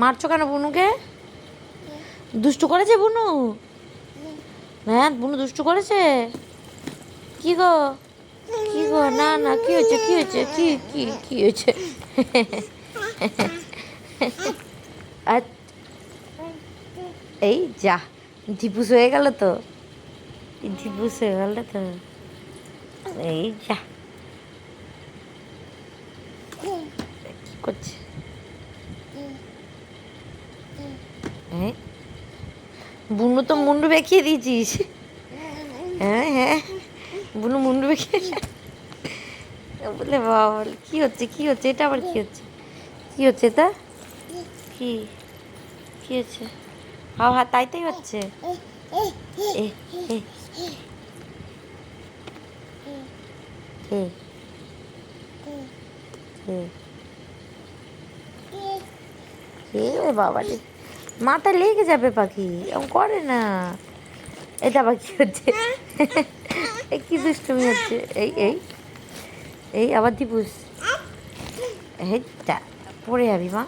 মারছো কেন বুনুকে? দুষ্টু করেছে বুনু? হ্যাঁ বুনু দুষ্টু করেছে? কি গো? কি গো? না না, কি হয়েছে কি হয়েছে, কি কি কি হয়েছে? এই যা ধিপুস হয়ে গেল তো। ধিপুস হয়ে গেল তো। এই যা। করছে? এই, বুনু তো মুন্ডু বেঁকিয়ে দিয়েছিস। হ্যাঁ হ্যাঁ। বুনু মুন্ডু বেঁকিয়ে বলে বাবা বলে কি হচ্ছে কি হচ্ছে? এটা আবার কি হচ্ছে? কি হচ্ছে তা কি? কি হচ্ছে? হ্যাঁ হ্যাঁ তাই তাই হচ্ছে? এ এ। এ বাবা রে মাথা লেগে যাবে পাখি, এরকম করে না। এটা পাখি হচ্ছে কি দুষ্টুমি হচ্ছে? এই এই এই আবার দিপুস হেটা পড়ে যাবি মা।